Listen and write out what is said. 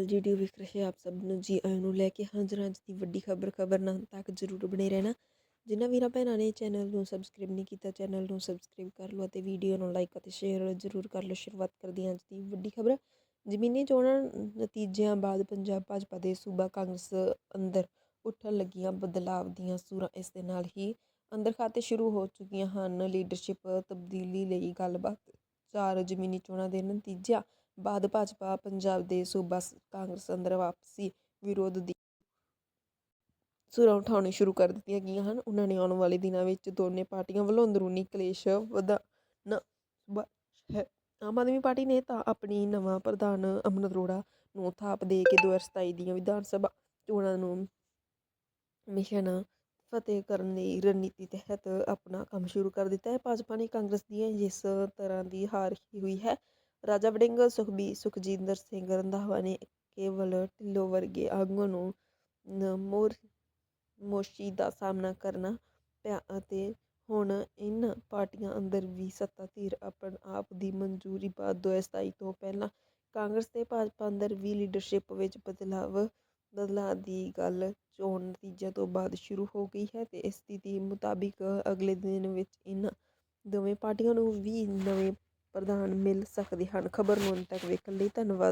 ਅਕਾਲ ਜੀ ਡੀ ਵੇਖ ਰਹੇ ਆਪ ਸਭ ਨੂੰ ਜੀ ਆਇਆਂ ਨੂੰ ਲੈ ਕੇ ਹਾਜ਼ਰ ਅੱਜ ਦੀ ਵੱਡੀ ਖਬਰ ਖਬਰ ਤੱਕ ਜ਼ਰੂਰ ਬਣੇ ਰਹਿਣਾ। ਜਿਨ੍ਹਾਂ ਵੀਰਾਂ ਭੈਣਾਂ ਨੇ ਚੈਨਲ ਨੂੰ ਸਬਸਕ੍ਰਾਈਬ ਨਹੀਂ ਕੀਤਾ, ਚੈਨਲ ਨੂੰ ਸਬਸਕ੍ਰਾਈਬ ਕਰ ਲਓ ਅਤੇ ਵੀਡੀਓ ਨੂੰ ਲਾਈਕ ਅਤੇ ਸ਼ੇਅਰ ਜ਼ਰੂਰ ਕਰ ਲਓ। ਸ਼ੁਰੂਆਤ ਕਰਦੇ ਹਾਂ ਅੱਜ ਦੀ ਵੱਡੀ ਖਬਰ। ਜ਼ਮੀਨੀ ਚੋਣਾਂ ਨਤੀਜਿਆਂ ਬਾਅਦ ਪੰਜਾਬ ਭਾਜਪਾ ਦੇ ਸੂਬਾ ਕਾਂਗਰਸ ਅੰਦਰ ਉੱਠਣ ਲੱਗੀਆਂ ਬਦਲਾਵ ਦੀਆਂ ਸੂਰਾਂ। ਇਸ ਦੇ ਨਾਲ ਹੀ ਅੰਦਰ ਖਾਤੇ ਸ਼ੁਰੂ ਹੋ ਚੁੱਕੀਆਂ ਹਨ। ਲੀਡਰਸ਼ਿਪ ਤਬਦੀਲੀ ਲਈ ਗੱਲਬਾਤ। ਚਾਰ ਜ਼ਮੀਨੀ ਚੋਣਾਂ ਦੇ ਨਤੀਜਿਆਂ ਬਾਅਦ ਭਾਜਪਾ ਪੰਜਾਬ ਦੇ ਸੂਬਾ ਕਾਂਗਰਸ ਅੰਦਰ ਵਾਪਸੀ ਵਿਰੋਧ ਦੀ ਸੁਰਾਂ ਉਠਾਉਣੀ ਸ਼ੁਰੂ ਕਰ ਦਿੱਤੀਆਂ ਗਈਆਂ ਹਨ। ਉਹਨਾਂ ਨੇ ਆਉਣ ਵਾਲੇ ਦਿਨਾਂ ਵਿੱਚ ਦੋਨੇ ਪਾਰਟੀਆਂ ਵੱਲੋਂ ਅੰਦਰੂਨੀ ਕਲੇਸ਼ ਵਧਾਉਣ ਹੈ। ਆਮ ਆਦਮੀ ਪਾਰਟੀ ਨੇ ਤਾਂ ਆਪਣੀ ਨਵਾਂ ਪ੍ਰਧਾਨ ਅਮਨ ਅਰੋੜਾ ਨੂੰ ਥਾਪ ਦੇ ਕੇ 2027 ਦੀਆਂ ਵਿਧਾਨ ਸਭਾ ਚੋਣਾਂ ਨੂੰ ਮਿਸ਼ਨ ਫਤਿਹ ਕਰਨ ਦੀ ਰਣਨੀਤੀ ਤਹਿਤ ਆਪਣਾ ਕੰਮ ਸ਼ੁਰੂ ਕਰ ਦਿੱਤਾ ਹੈ। ਭਾਜਪਾ ਨੇ ਕਾਂਗਰਸ ਦੀ ਜਿਸ ਤਰ੍ਹਾਂ ਦੀ ਹਾਰ ਹੀ ਹੋਈ ਹੈ ਰਾਜਾ ਵੜਿੰਗ, ਸੁਖਬੀ, ਸੁਖਜਿੰਦਰ ਸਿੰਘ, ਰੰਧਾਵਾ ਨੇ ਕੇਵਲ ਢਿੱਲੋਂ ਵਰਗੇ ਆਗੂਆਂ ਨੂੰ ਨ- ਮੋਰ, ਮੋਸ਼ੀ ਦਾ ਸਾਹਮਣਾ ਕਰਨਾ ਪਿਆ ਅਤੇ ਹੁਣ ਇਨ੍ਹਾਂ ਪਾਰਟੀਆਂ ਅੰਦਰ ਵੀ ਸੱਤਾ ਧਿਰ ਆਪਣ ਆਪ ਦੀ ਮਨਜ਼ੂਰੀ ਬਾਅਦ 2027 ਤੋਂ ਪਹਿਲਾਂ ਕਾਂਗਰਸ ਤੇ ਭਾਜਪਾ ਅੰਦਰ ਵੀ ਲੀਡਰਸ਼ਿਪ ਵਿੱਚ ਬਦਲਾਵ, ਬਦਲਾਅ ਦੀ ਗੱਲ ਚੋਣ ਨਤੀਜਿਆਂ ਤੋਂ ਬਾਅਦ ਸ਼ੁਰੂ ਹੋ ਗਈ ਹੈ ਤੇ ਇਸ ਸਥਿਤੀ ਮੁਤਾਬਿਕ ਅਗਲੇ ਦਿਨ ਵਿੱਚ ਇਨ੍ਹਾਂ ਦੋਵੇਂ ਪਾਰਟੀਆਂ ਨੂੰ ਵੀ ਨਵੇਂ ਪ੍ਰਦਾਨ ਮਿਲ ਸਕਦੇ ਹਨ। ਖਬਰ ਨੂੰ ਅੰਤ ਤੱਕ ਵੇਖਣ ਲਈ ਧੰਨਵਾਦ।